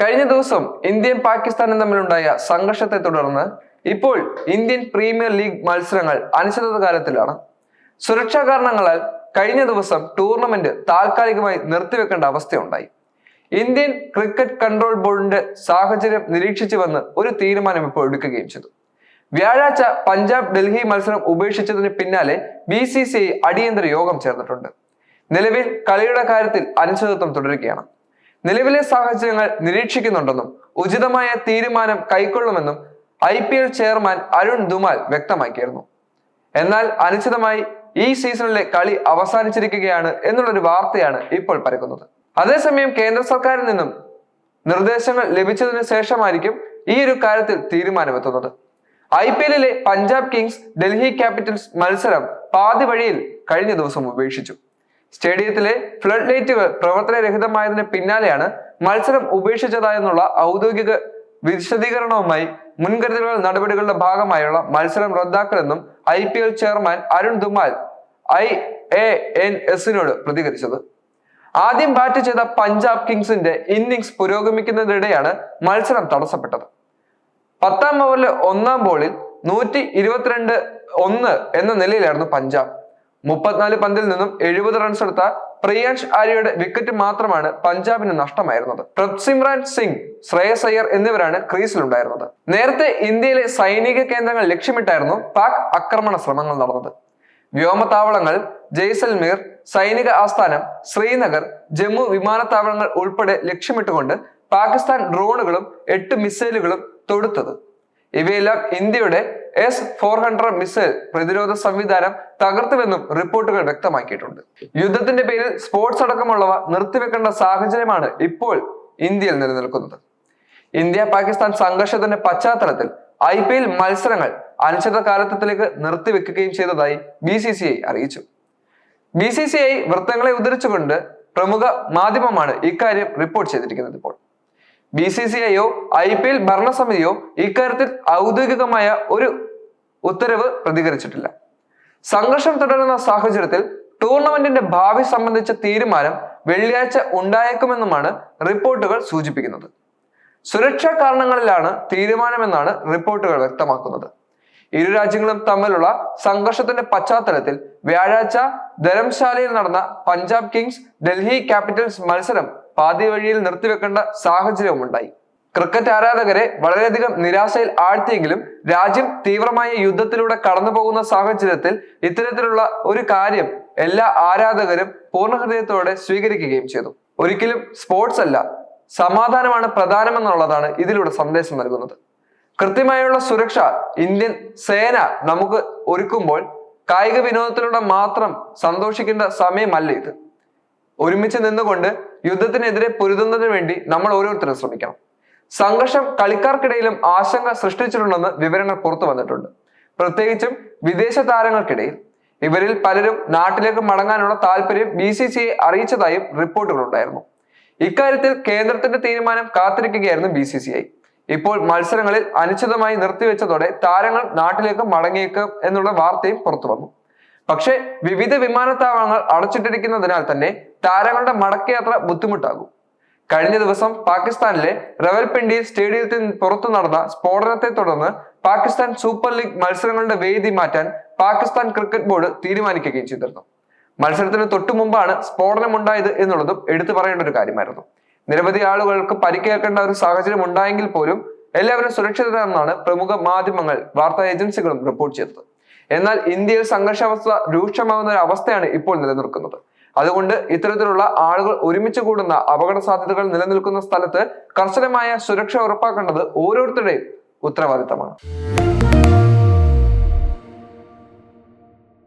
കഴിഞ്ഞ ദിവസം ഇന്ത്യൻ പാകിസ്ഥാനും തമ്മിലുണ്ടായ സംഘർഷത്തെ തുടർന്ന് ഇപ്പോൾ ഇന്ത്യൻ പ്രീമിയർ ലീഗ് മത്സരങ്ങൾ അനിശ്ചിത കാലത്തിലാണ് സുരക്ഷാ കാരണങ്ങളാൽ കഴിഞ്ഞ ദിവസം ടൂർണമെന്റ് താൽക്കാലികമായി നിർത്തിവെക്കേണ്ട അവസ്ഥയുണ്ടായി. ഇന്ത്യൻ ക്രിക്കറ്റ് കൺട്രോൾ ബോർഡിന്റെ സാഹചര്യം നിരീക്ഷിച്ചു വന്ന് ഒരു തീരുമാനം ഇപ്പോൾ എടുക്കുകയും ചെയ്തു. വ്യാഴാഴ്ച പഞ്ചാബ് ഡൽഹി മത്സരം ഉപേക്ഷിച്ചതിന് പിന്നാലെ ബി സി സി ഐ അടിയന്തര യോഗം ചേർന്നിട്ടുണ്ട്. നിലവിൽ കളിയുടെ കാര്യത്തിൽ അനിശ്ചിതത്വം തുടരുകയാണ്. നിലവിലെ സാഹചര്യങ്ങൾ നിരീക്ഷിക്കുന്നുണ്ടെന്നും ഉചിതമായ തീരുമാനം കൈക്കൊള്ളുമെന്നും I P L chairman Arun Dhumal വ്യക്തമാക്കിയിരുന്നു. എന്നാൽ അനിശ്ചിതമായി ഈ സീസണിലെ കളി അവസാനിച്ചിരിക്കുകയാണ് എന്നുള്ളൊരു വാർത്തയാണ് ഇപ്പോൾ പരക്കുന്നത്. അതേസമയം കേന്ദ്ര സർക്കാരിൽ നിന്നും നിർദ്ദേശങ്ങൾ ലഭിച്ചതിനു ശേഷമായിരിക്കും ഈ ഒരു കാര്യത്തിൽ തീരുമാനമെത്തുന്നത്. ഐ പി എല്ലിലെ പഞ്ചാബ് കിങ്സ് ഡൽഹി ക്യാപിറ്റൽസ് മത്സരം പാതി വഴിയിൽ കഴിഞ്ഞ ദിവസം ഉപേക്ഷിച്ചു. സ്റ്റേഡിയത്തിലെ ഫ്ലഡ് ലൈറ്റുകൾ പ്രവർത്തനരഹിതമായതിന് പിന്നാലെയാണ് മത്സരം ഉപേക്ഷിച്ചതായെന്നുള്ള ഔദ്യോഗിക വിശദീകരണവുമായി മുൻകരുതലുകൾ നടപടികളുടെ ഭാഗമായുള്ള മത്സരം റദ്ദാക്കലെന്നും I P L chairman Arun Dhumal I A N എസിനോട് പ്രതികരിച്ചത്. ആദ്യം ബാറ്റ് ചെയ്ത പഞ്ചാബ് കിങ്സിന്റെ ഇന്നിംഗ്സ് പുരോഗമിക്കുന്നതിനിടെയാണ് മത്സരം തടസ്സപ്പെട്ടത്. പത്താം ഓവറിലെ ഒന്നാം ബോളിൽ നൂറ്റി ഇരുപത്തിരണ്ട് ഒന്ന് എന്ന നിലയിലായിരുന്നു പഞ്ചാബ്. മുപ്പത്തിനാല് പന്തിൽ നിന്നും എഴുപത് റൺസ് എടുത്ത പ്രിയാൻഷ് ആര്യയുടെ വിക്കറ്റ് മാത്രമാണ് പഞ്ചാബിന് നഷ്ടമായിരുന്നത്. പ്രത്സിമ്രാൻ സിംഗ് ശ്രേയസ് അയ്യർ എന്നിവരാണ് ക്രീസിലുണ്ടായിരുന്നത്. നേരത്തെ ഇന്ത്യയിലെ സൈനിക കേന്ദ്രങ്ങൾ ലക്ഷ്യമിട്ടായിരുന്നു പാക് ആക്രമണ ശ്രമങ്ങൾ നടന്നത്. വ്യോമത്താവളങ്ങൾ ജയ്സൽമീർ സൈനിക ആസ്ഥാനം ശ്രീനഗർ ജമ്മു വിമാനത്താവളങ്ങൾ ഉൾപ്പെടെ ലക്ഷ്യമിട്ടുകൊണ്ട് പാകിസ്ഥാൻ ഡ്രോണുകളും എട്ട് മിസൈലുകളും തൊടുത്തത്. ഇവയെല്ലാം ഇന്ത്യയുടെ എസ് ഫോർ ഹൺഡ്രഡ് മിസൈൽ പ്രതിരോധ സംവിധാനം തകർത്തുവെന്നും റിപ്പോർട്ടുകൾ വ്യക്തമാക്കിയിട്ടുണ്ട്. യുദ്ധത്തിന്റെ പേരിൽ സ്പോർട്സ് അടക്കമുള്ളവ നിർത്തിവെക്കേണ്ട സാഹചര്യമാണ് ഇപ്പോൾ ഇന്ത്യയിൽ നിലനിൽക്കുന്നത്. ഇന്ത്യ പാകിസ്ഥാൻ സംഘർഷത്തിന്റെ പശ്ചാത്തലത്തിൽ ഐ പി എൽ മത്സരങ്ങൾ അനിശ്ചിത കാലത്തിലേക്ക് നിർത്തിവെക്കുകയും ചെയ്തതായി ബി സി സി ഐ അറിയിച്ചു. ബി സി സി ഐ വൃത്തങ്ങളെ ഉദ്ധരിച്ചുകൊണ്ട് പ്രമുഖ മാധ്യമമാണ് ഇക്കാര്യം റിപ്പോർട്ട് ചെയ്തിരിക്കുന്നത് ഇപ്പോൾ. ബി സി സി ഐയോ ഐ പി എൽ ഭരണസമിതിയോ ഇക്കാര്യത്തിൽ ഔദ്യോഗികമായ ഒരു ഉത്തരവ് പ്രതികരിച്ചിട്ടില്ല. സംഘർഷം തുടരുന്ന സാഹചര്യത്തിൽ ടൂർണമെന്റിന്റെ ഭാവി സംബന്ധിച്ച തീരുമാനം വെള്ളിയാഴ്ച ഉണ്ടായേക്കുമെന്നുമാണ് റിപ്പോർട്ടുകൾ സൂചിപ്പിക്കുന്നത്. സുരക്ഷാ കാരണങ്ങളിലാണ് തീരുമാനമെന്നാണ് റിപ്പോർട്ടുകൾ വ്യക്തമാക്കുന്നത്. ഇരു രാജ്യങ്ങളും തമ്മിലുള്ള സംഘർഷത്തിന്റെ പശ്ചാത്തലത്തിൽ വ്യാഴാഴ്ച ധരംശാലയിൽ നടന്ന പഞ്ചാബ് കിങ്സ് ഡൽഹി ക്യാപിറ്റൽസ് മത്സരം പാതി വഴിയിൽ നിർത്തിവെക്കേണ്ട സാഹചര്യവുമുണ്ടായി. ക്രിക്കറ്റ് ആരാധകരെ വളരെയധികം നിരാശയിൽ ആഴ്ത്തിയെങ്കിലും രാജ്യം തീവ്രമായ യുദ്ധത്തിലൂടെ കടന്നു പോകുന്ന സാഹചര്യത്തിൽ ഇത്തരത്തിലുള്ള ഒരു കാര്യം എല്ലാ ആരാധകരും പൂർണഹൃദയത്തോടെ സ്വീകരിക്കുകയും ചെയ്തു. ഒരിക്കലും സ്പോർട്സ് അല്ല സമാധാനമാണ് പ്രധാനമെന്നുള്ളതാണ് ഇതിലൂടെ സന്ദേശം നൽകുന്നത്. കൃത്യമായുള്ള സുരക്ഷ ഇന്ത്യൻ സേന നമുക്ക് ഒരുക്കുമ്പോൾ കായിക വിനോദത്തിലൂടെ മാത്രം സന്തോഷിക്കേണ്ട സമയമല്ല ഇത്. ഒരുമിച്ച് നിന്നുകൊണ്ട് യുദ്ധത്തിനെതിരെ പൊരുതുന്നതിന് വേണ്ടി നമ്മൾ ഓരോരുത്തരും ശ്രമിക്കണം. സംഘർഷം കളിക്കാർക്കിടയിലും ആശങ്ക സൃഷ്ടിച്ചിട്ടുണ്ടെന്ന് വിവരങ്ങൾ പുറത്തു വന്നിട്ടുണ്ട്. പ്രത്യേകിച്ചും വിദേശ താരങ്ങൾക്കിടയിൽ. ഇവരിൽ പലരും നാട്ടിലേക്ക് മടങ്ങാനുള്ള താല്പര്യം ബി സി സി അറിയിച്ചതായും റിപ്പോർട്ടുകളുണ്ടായിരുന്നു ഇക്കാര്യത്തിൽ കേന്ദ്രത്തിന്റെ തീരുമാനം കാത്തിരിക്കുകയായിരുന്നു ബി സി സി ഐ. ഇപ്പോൾ മത്സരങ്ങളിൽ അനിശ്ചിതമായി നിർത്തിവെച്ചതോടെ താരങ്ങൾ നാട്ടിലേക്ക് മടങ്ങിയേക്കും എന്നുള്ള വാർത്തയും പുറത്തു വന്നു. പക്ഷേ വിവിധ വിമാനത്താവളങ്ങൾ അടച്ചിട്ടിരിക്കുന്നതിനാൽ തന്നെ താരങ്ങളുടെ മടക്കയാത്ര ബുദ്ധിമുട്ടാകും. കഴിഞ്ഞ ദിവസം പാകിസ്ഥാനിലെ റവൽപിണ്ടി സ്റ്റേഡിയത്തിൽ പുറത്തു നടന്ന സ്ഫോടനത്തെ തുടർന്ന് പാകിസ്ഥാൻ സൂപ്പർ ലീഗ് മത്സരങ്ങളുടെ വേദി മാറ്റാൻ പാകിസ്ഥാൻ ക്രിക്കറ്റ് ബോർഡ് തീരുമാനിക്കുകയും ചെയ്തിരുന്നു. മത്സരത്തിന് തൊട്ടു മുമ്പാണ് സ്ഫോടനം ഉണ്ടായത് എന്നുള്ളതും എടുത്തു പറയേണ്ട ഒരു കാര്യമായിരുന്നു. നിരവധി ആളുകൾക്ക് പരിക്കേൽക്കേണ്ട ഒരു സാഹചര്യം ഉണ്ടായെങ്കിൽ പോലും എല്ലാവരും സുരക്ഷിതരാണെന്നാണ് പ്രമുഖ മാധ്യമങ്ങൾ വാർത്താ ഏജൻസികളും റിപ്പോർട്ട് ചെയ്തത്. എന്നാൽ ഇന്ത്യയിൽ സംഘർഷാവസ്ഥ രൂക്ഷമാകുന്ന ഒരു അവസ്ഥയാണ് ഇപ്പോൾ നിലനിൽക്കുന്നത്. അതുകൊണ്ട് ഇത്തരത്തിലുള്ള ആളുകൾ ഒരുമിച്ച് കൂടുന്ന അപകട സാധ്യതകൾ നിലനിൽക്കുന്ന സ്ഥലത്ത് കർശനമായ സുരക്ഷ ഉറപ്പാക്കേണ്ടത് ഓരോരുത്തരുടെയും ഉത്തരവാദിത്തമാണ്.